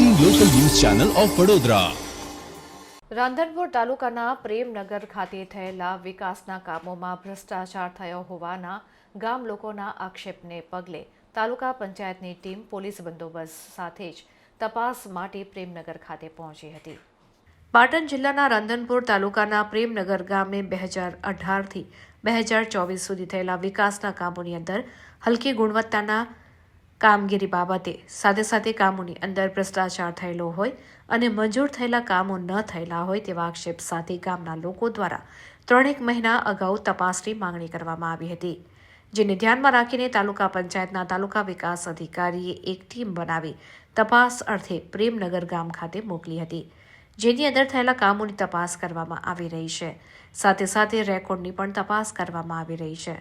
Channel of Vadodara Radhanpur તાલુકાના પ્રેમનગર ખાતે થયેલા વિકાસના કામોમાં ભ્રષ્ટાચાર થયો હોવાના ગામ લોકોના આક્ષેપને પગલે તાલુકા પંચાયતની ટીમ પોલીસ બંદોબસ્ત સાથે જ તપાસ માટે પ્રેમનગર ખાતે પહોંચી હતી. પાટણ જિલ્લાના રાંધનપુર તાલુકાના પ્રેમનગર ગામે બે હજાર અઢારથી બે હજાર ચોવીસ સુધી થયેલા વિકાસના કામોની અંદર હલકી ગુણવત્તાના કામગીરી બાબતે સાથે સાથે કામોની અંદર ભ્રષ્ટાચાર થયેલો હોય અને મંજૂર થયેલા કામો ન થયેલા હોય તેવા આક્ષેપ સાથે ગામના લોકો દ્વારા ત્રણેક મહિના અગાઉ તપાસની માંગણી કરવામાં આવી હતી, જેને ધ્યાનમાં રાખીને તાલુકા પંચાયતના તાલુકા વિકાસ અધિકારીએ એક ટીમ બનાવી તપાસ અર્થે પ્રેમનગર ગામ ખાતે મોકલી હતી, જેની અંદર થયેલા કામોની તપાસ કરવામાં આવી રહી છે. સાથે સાથે રેકોર્ડની પણ તપાસ કરવામાં આવી રહી છે.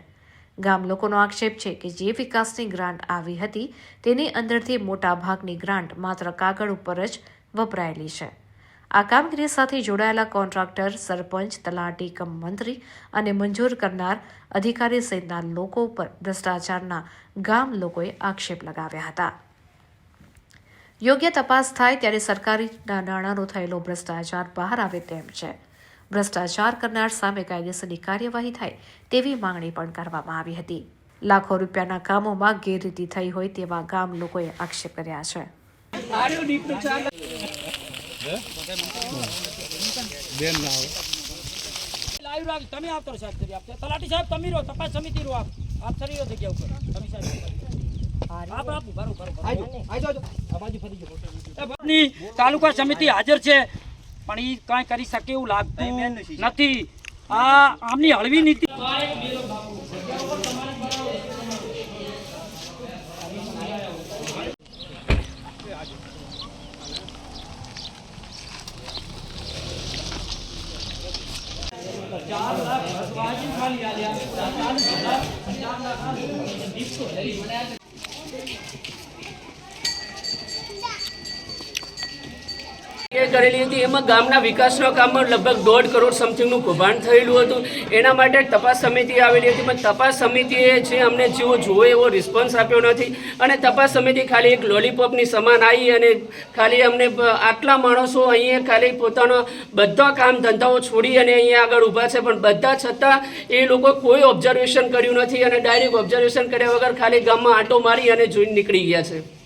ગામ લોકોનો આક્ષેપ છે કે જે વિકાસની ગ્રાન્ટ આવી હતી, તેની અંદરથી મોટા ભાગની ગ્રાન્ટ માત્ર કાગળ ઉપર જ વપરાયેલી છે. આ કામગીરી સાથે જોડાયેલા કોન્ટ્રાક્ટર, સરપંચ, તલાટી કમ મંત્રી અને મંજૂર કરનાર અધિકારી સહિતના લોકો ઉપર ભ્રષ્ટાચારના ગામ લોકોએ આક્ષેપ લગાવ્યા હતા. યોગ્ય તપાસ થાય ત્યારે સરકારી નાણાંનો થયેલો ભ્રષ્ટાચાર બહાર આવે તેમ છે. ભ્રષ્ટાચાર કરનાર સામે કાયદેસરની કાર્યવાહી થાય તેવી માંગણી પણ કરવામાં આવી હતી. લાખો રૂપિયાના કામોમાં ગેરરીતિ થઈ હોય તેવા ગામ લોકોએ આક્ષેપ કર્યા છે. તમે આવતો સાહેબ કરી આપતો તલાટી સાહેબ તમે રહો તપાસ સમિતિ રહો આપ. આપ ફરી રહો જગ્યા ઉપર. તમે સાહેબ તાલુકા સમિતિ હાજર છે. પણ એ કાંઈ કરી શકે એવું લાગતું નથી. આ આમની હળવી નીતિ કરેલી હતી. એમાં ગામના વિકાસના કામમાં લગભગ દોઢ કરોડ સમથિંગનું કૌભાંડ થયેલું હતું. એના માટે તપાસ સમિતિ આવેલી હતી. પણ તપાસ સમિતિએ જે અમને જેવો જોવો એવો રિસ્પોન્સ આપ્યો નથી. અને તપાસ સમિતિ ખાલી એક લોલીપોપની સમાન આવી અને ખાલી અમને આટલા માણસો અહીંયા ખાલી પોતાનો બધા કામ ધંધાઓ છોડી અને અહીંયા આગળ ઊભા છે. પણ બધા છતાં એ લોકો કોઈ ઓબ્ઝર્વેશન કર્યું નથી અને ડાયરેક્ટ ઓબ્ઝર્વેશન કર્યા વગર ખાલી ગામમાં આંટો મારી અને જોઈને નીકળી ગયા છે.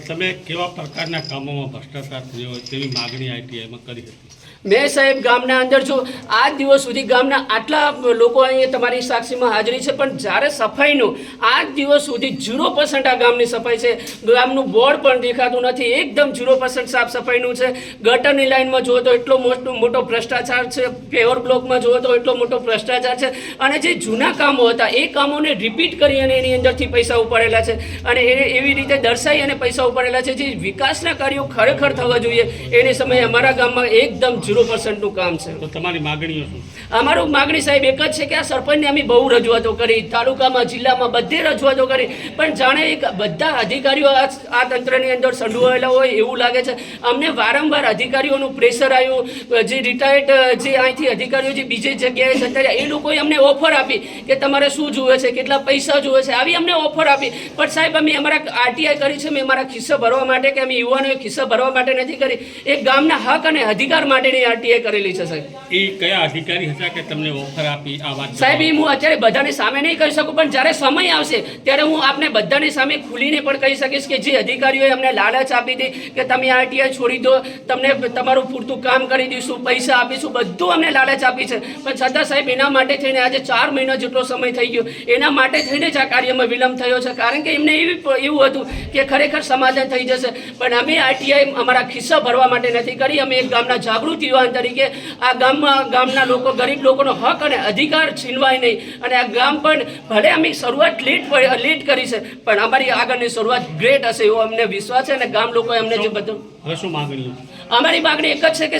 તમે કેવા પ્રકારના કામોમાં ભ્રષ્ટાચાર થયો હોય તેવી માગણી આઈટીઆઈમાં કરી હતી? મેં સાહેબ ગામના અંદર જો આજ દિવસ સુધી ગામના આટલા લોકો અહીંયા તમારી સાક્ષીમાં હાજરી છે, પણ જ્યારે સફાઈનું આજ દિવસ સુધી ઝીરો પર્સન્ટ આ ગામની સફાઈ છે. ગામનું બોર્ડ પણ દેખાતું નથી, એકદમ ઝીરો પર્સન્ટ સાફ સફાઈનું છે. ગટરની લાઇનમાં જુઓ તો એટલો મોટો મોટો ભ્રષ્ટાચાર છે પેવર બ્લોકમાં જુઓ તો એટલો મોટો ભ્રષ્ટાચાર છે. અને જે જૂના કામો હતા, એ કામોને રિપીટ કરી અને એની અંદરથી પૈસા ઉપાડેલા છે. અને એ એવી રીતે દર્શાવી અને પૈસા ઉપાડેલા છે, જે વિકાસના કાર્યો ખરેખર થવા જોઈએ. એની સમયે અમારા ગામમાં એકદમ ઝીરો પર્સન્ટનું કામ છે. તો તમારી માગણીઓ શું? અમારું માગણી સાહેબ એક જ છે કે આ સરપંચને અમે બહુ રજૂઆતો કરી તાલુકામાં જિલ્લામાં બધે રજૂઆતો કરી. પણ જાણે એક બધા અધિકારીઓ આ તંત્રની અંદર સંડોવાયેલા હોય એવું લાગે છે. અમને વારંવાર અધિકારીઓનું પ્રેશર આવ્યું. જે રિટાયર્ડ જે અહીંથી અધિકારીઓ જે બીજી જગ્યાએ જતા રહ્યા એ લોકોએ અમને ઓફર આપી કે તમારે શું જુએ છે કેટલા પૈસા જુએ છે. આવી અમને ઓફર આપી. પણ સાહેબ અમે અમારા આરટીઆઈ કરી છે. મેં અમારા ખિસ્સા ભરવા માટે કે અમે યુવાનોએ ખિસ્સા ભરવા માટે નથી કરી. એક ગામના હક અને અધિકાર માટેની આરટીઆઈ કરેલી છે સાહેબ. એ કયા અધિકારી હતા કે તમને ઓફર આપી આ વાત સાહેબ એ હું અત્યારે બધાની સામે નહીં કહી શકું પણ જ્યારે સમય આવશે ત્યારે હું આપને બધાની સામે ખુલીને પણ કહી શકીશ કે જે અધિકારીઓએ અમને લાલચ આપી હતી કે તમે આરટીઆઈ છોડી દો તમને તમારું પૂરતું કામ કરી દઈશું પૈસા આપીશું બધું અમને લાલચ આપી છે. પણ છતાં સાહેબ એના માટે થઈને આજે ચાર મહિના જેટલો સમય થઈ ગયો. એના માટે થઈને જ આ કાર્યમાં વિલંબ થયો છે. કારણ કે એમને એવી એવું હતું કે ખરેખર સમાધાન થઈ જશે. પણ અમે આરટીઆઈ અમારા ખિસ્સા ભરવા માટે નથી કરી. અમે એક ગામના જાગૃત યુવાન તરીકે આ ગામમાં ગામના લોકો ગરીબ લોકોનો હક અને અધિકાર છીનવાય નહીં. અને આ ગામ પણ ભલે અમે શરૂઆત લેટ લેટ કરી છે પણ અમારી આગળની શરૂઆત ગ્રેટ હશે એવો અમને વિશ્વાસ છે અને ગામ લોકોએ અમને જે બધું હવે શું માગણીઓ અમારી માગણી એક જ છે કે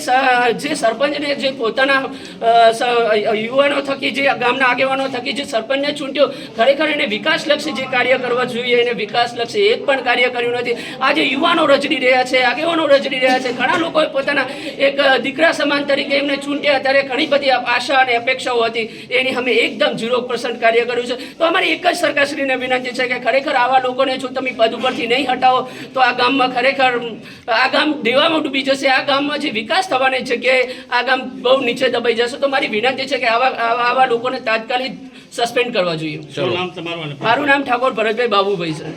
જે સરપંચને જે પોતાના યુવાનો થકી જે ગામના આગેવાનો થકી જે સરપંચને ચૂંટ્યો, ખરેખર એને વિકાસલક્ષી જે કાર્ય કરવા જોઈએ, એને વિકાસલક્ષી એક પણ કાર્ય કર્યું નથી. આજે યુવાનો રજડી રહ્યા છે, આગેવાનો રજડી રહ્યા છે, ઘણા લોકોએ પોતાના એક દીકરા સમાન તરીકે એમને ચૂંટ્યા, ત્યારે ઘણી બધી આશા અને અપેક્ષાઓ હતી. એની અમે એકદમ ઝીરો પર્સન્ટ કાર્ય કર્યું છે. તો અમારી એક જ સરકારશ્રીને વિનંતી છે કે ખરેખર આવા લોકોને જો તમે પદ ઉપરથી નહીં હટાવો, તો આ ગામમાં ખરેખર, આ ગામ દેવામાં ડૂબી જશે. આ ગામમાં જે વિકાસ થવાની જગ્યાએ આ ગામ બહુ નીચે દબાઈ જશે તો મારી વિનંતી છે કે આવા આવા આવા લોકોને તાત્કાલિક સસ્પેન્ડ કરવા જોઈએ. શું નામ તમારું મારું નામ ઠાકોર ભરતભાઈ બાબુભાઈ છે.